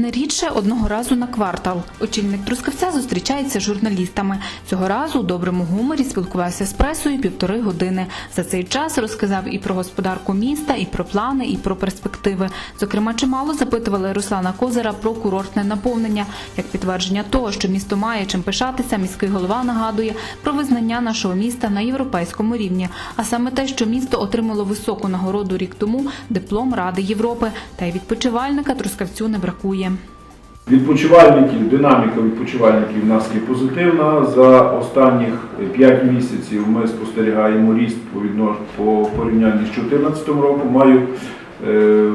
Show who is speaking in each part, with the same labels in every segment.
Speaker 1: Не рідше одного разу на квартал. Очільник Трускавця зустрічається з журналістами. Цього разу у доброму гуморі спілкувався з пресою півтори години. За цей час розказав і про господарку міста, і про плани, і про перспективи. Зокрема, чимало запитували Руслана Козира про курортне наповнення. Як підтвердження того, що місто має чим пишатися, міський голова нагадує про визнання нашого міста на європейському рівні. А саме те, що місто отримало високу нагороду рік тому диплом Ради Європи, та й відпочивальника Трускавцю не бракує.
Speaker 2: Відпочивальників, динаміка відпочивальників в нас є позитивна. За останніх 5 місяців ми спостерігаємо ріст по, порівнянні з 2014 роком. Маю е,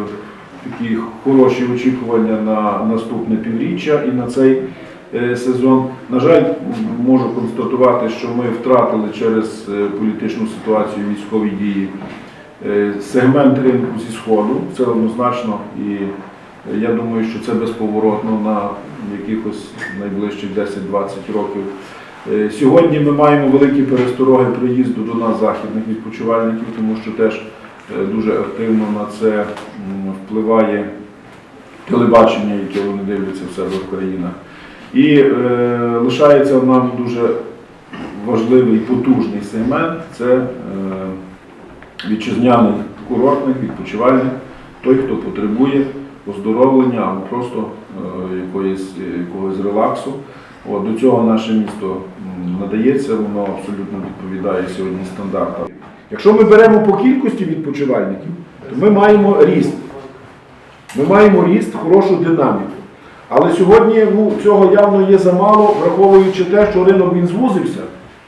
Speaker 2: такі хороші очікування на наступне півріччя і на цей е, сезон. На жаль, можу констатувати, що ми втратили через е, політичну ситуацію військові дії е, сегмент ринку зі сходу. Це однозначно і. Я думаю, що це безповоротно на якихось найближчих 10-20 років. Е, Сьогодні ми маємо великі перестороги приїзду до нас західних відпочивальників, тому що теж е, дуже активно на це впливає телебачення, яке вони дивляться в себе в країнах. І е, лишається нам дуже важливий потужний сегмент це е, вітчизняний курортник, відпочивальник, той, хто потребує оздоровлення або просто е, якоїсь, якогось релаксу. От, до цього наше місто надається, воно абсолютно відповідає сьогодні стандартам. Якщо ми беремо по кількості відпочивальників, то ми маємо ріст. Ми маємо ріст, хорошу динаміку. Але сьогодні ну, цього явно є замало, враховуючи те, що ринок він звузився.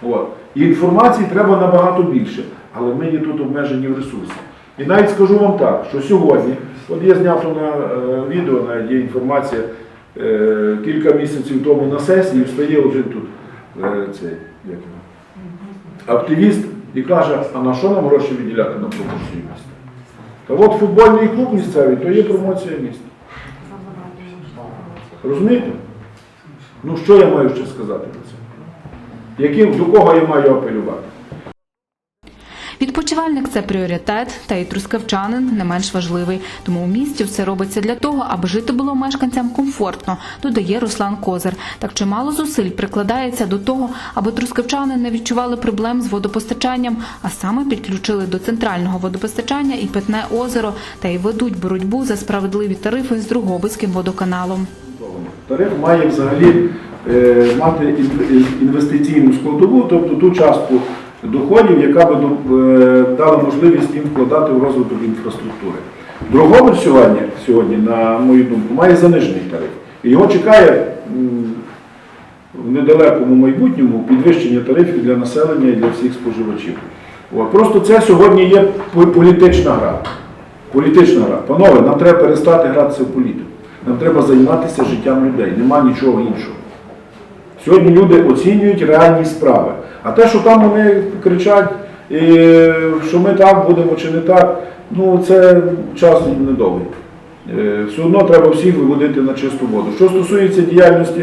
Speaker 2: От. І інформації треба набагато більше. Але ми є тут обмежені в ресурсах. І навіть скажу вам так, що сьогодні, от є знято на е, відео, навіть є інформація, е, кілька місяців тому на сесії встає один тут е, цей, як активіст і каже, а на що нам гроші виділяти на промоцію міста? Та от футбольний клуб місцевий, то є промоція міста. Розумієте? Ну що я маю ще сказати про це? Яким, до кого я маю апелювати?
Speaker 1: Відпочивальник це пріоритет, та й трускавчанин не менш важливий. Тому у місті все робиться для того, аби жити було мешканцям комфортно, додає Руслан Козир. Так чимало зусиль прикладається до того, аби трускавчани не відчували проблем з водопостачанням, а саме підключили до центрального водопостачання і питне озеро, та й ведуть боротьбу за справедливі тарифи з Другобицьким водоканалом.
Speaker 2: Тариф має взагалі е, мати ін- інвестиційну складову, тобто ту частку доходів, яка би е, дала можливість їм вкладати в розвиток інфраструктури. Дрогобич сьогодні, сьогодні, на мою думку, має занижений тариф. І його чекає в недалекому майбутньому підвищення тарифів для населення і для всіх споживачів. От. Просто це сьогодні є політична гра. Політична гра. Панове, нам треба перестати гратися в політику. Нам треба займатися життям людей. Нема нічого іншого. Сьогодні люди оцінюють реальні справи. А те, що там вони кричать, і, що ми так будемо чи не так, ну це час недовгий. Е, Все одно треба всіх виводити на чисту воду. Що стосується діяльності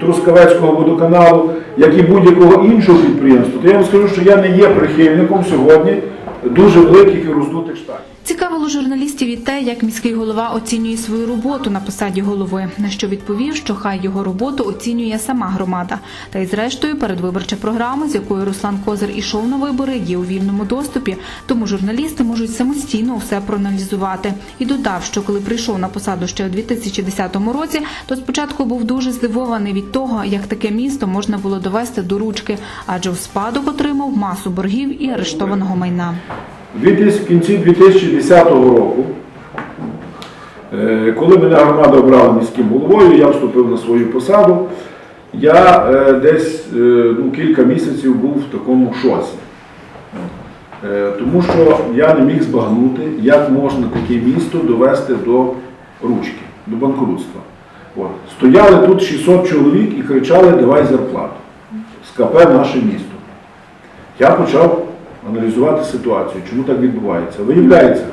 Speaker 2: Трускавецького водоканалу, як і будь-якого іншого підприємства, то я вам скажу, що я не є прихильником сьогодні дуже великих і роздутих штатів.
Speaker 1: Цікавило журналістів і те, як міський голова оцінює свою роботу на посаді голови, на що відповів, що хай його роботу оцінює сама громада. Та й зрештою передвиборча програма, з якою Руслан Козир ішов на вибори, є у вільному доступі, тому журналісти можуть самостійно все проаналізувати. І додав, що коли прийшов на посаду ще у 2010 році, то спочатку був дуже здивований від того, як таке місто можна було довести до ручки, адже у спадок отримав масу боргів і арештованого майна.
Speaker 2: У 2000 в кінці 2010 року, е, коли мене громада обрала міським головою, я вступив на свою посаду, я е, десь е, ну, кілька місяців був в такому шоці. Тому що я не міг збагнути, як можна таке місто довести до ручки, до банкрутства. От. Стояли тут 600 чоловік і кричали Давай зарплату. з КП наше місто. Я почав аналізувати ситуацію, чому так відбувається. Виявляється,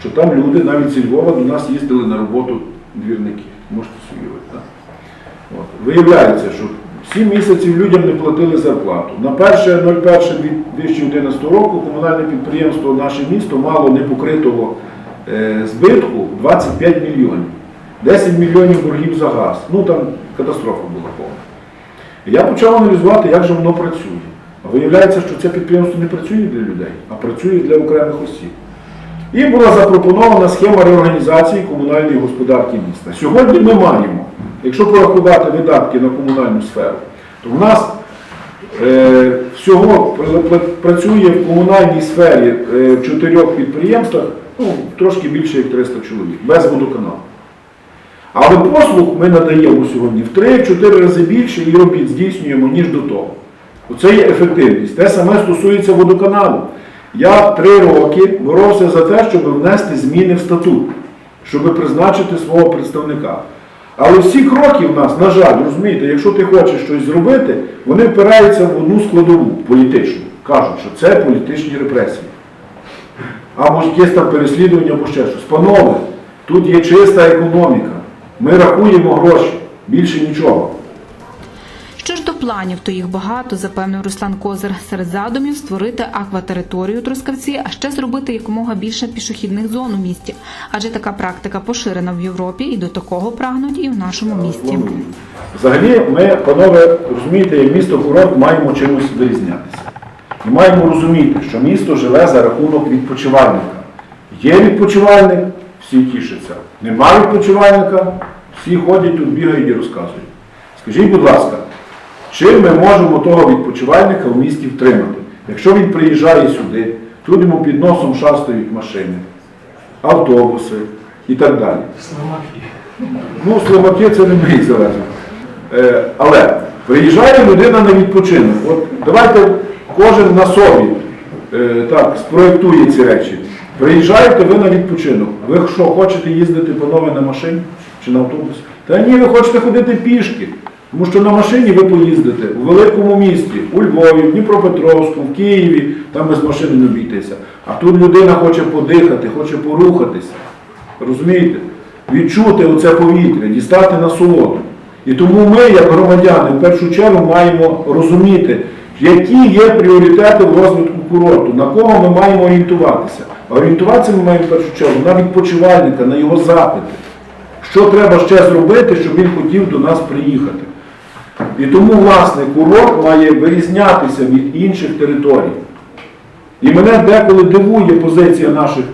Speaker 2: що там люди навіть зі Львова до нас їздили на роботу двірники. Можете собі так? От. Виявляється, що 7 місяців людям не платили зарплату. На 1.01.2011 року комунальне підприємство Наше місто мало непокритого е, збитку 25 мільйонів. 10 мільйонів боргів за газ. Ну там катастрофа була повна. Я почав аналізувати, як же воно працює. Виявляється, що це підприємство не працює для людей, а працює для окремих осіб. І була запропонована схема реорганізації комунальної господарки міста. Сьогодні ми маємо, якщо порахувати видатки на комунальну сферу, то в нас е, всього пр- пр- працює в комунальній сфері е, в чотирьох підприємствах ну, трошки більше як 300 чоловік, без водоканалу. Але послуг ми надаємо сьогодні в 3-4 рази більше і робіт здійснюємо, ніж до того. Оце є ефективність. Те саме стосується водоканалу. Я три роки боровся за те, щоб внести зміни в статут, щоб призначити свого представника. Але всі кроки в нас, на жаль, розумієте, якщо ти хочеш щось зробити, вони впираються в одну складову політичну. Кажуть, що це політичні репресії. Або якесь там переслідування, або ще щось. Панове, тут є чиста економіка. Ми рахуємо гроші, більше нічого.
Speaker 1: Що ж до планів, то їх багато, запевнив Руслан Козир. Серед задумів створити акватериторію Трускавці, а ще зробити якомога більше пішохідних зон у місті. Адже така практика поширена в Європі і до такого прагнуть і в нашому місті.
Speaker 2: Взагалі, ми, панове, розумієте, як місто курорт маємо чимось вирізнятися. І маємо розуміти, що місто живе за рахунок відпочивальника. Є відпочивальник, всі тішаться. Нема відпочивальника, всі ходять тут, бігають і розказують. Скажіть, будь ласка, чим ми можемо того відпочивальника в місті втримати? Якщо він приїжджає сюди, тут йому під носом шастають машини, автобуси і так далі. Ну, слабаки це не ми залежить. Е, але приїжджає людина на відпочинок. От давайте кожен на собі е, так, спроєктує ці речі. Приїжджаєте ви на відпочинок. Ви що, хочете їздити панове на машині чи на автобусі? Та ні, ви хочете ходити пішки. Тому що на машині ви поїздите у великому місті, у Львові, в Дніпропетровську, в Києві, там без машини не обійтися. А тут людина хоче подихати, хоче порухатися. Розумієте? Відчути оце повітря, дістати насолоду. І тому ми, як громадяни, в першу чергу маємо розуміти, які є пріоритети в розвитку курорту, на кого ми маємо орієнтуватися. А орієнтуватися ми маємо в першу чергу на відпочивальника, на його запити. Що треба ще зробити, щоб він хотів до нас приїхати. І тому, власне, курорт має вирізнятися від інших територій. І мене деколи дивує позиція наших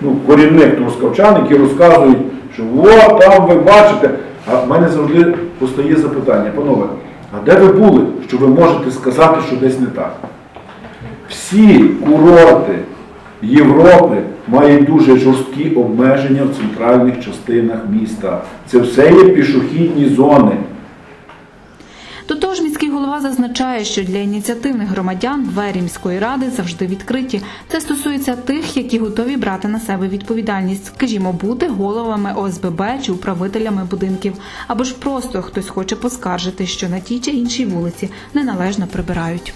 Speaker 2: ну, корінних трускавчан, які розказують, що от там ви бачите. А в мене завжди постає запитання, панове, а де ви були, що ви можете сказати, що десь не так? Всі курорти Європи мають дуже жорсткі обмеження в центральних частинах міста. Це все є пішохідні зони.
Speaker 1: До того ж, міський голова зазначає, що для ініціативних громадян двері міської ради завжди відкриті. Це стосується тих, які готові брати на себе відповідальність, скажімо, бути головами ОСББ чи управителями будинків, або ж просто хтось хоче поскаржити, що на тій чи іншій вулиці неналежно прибирають.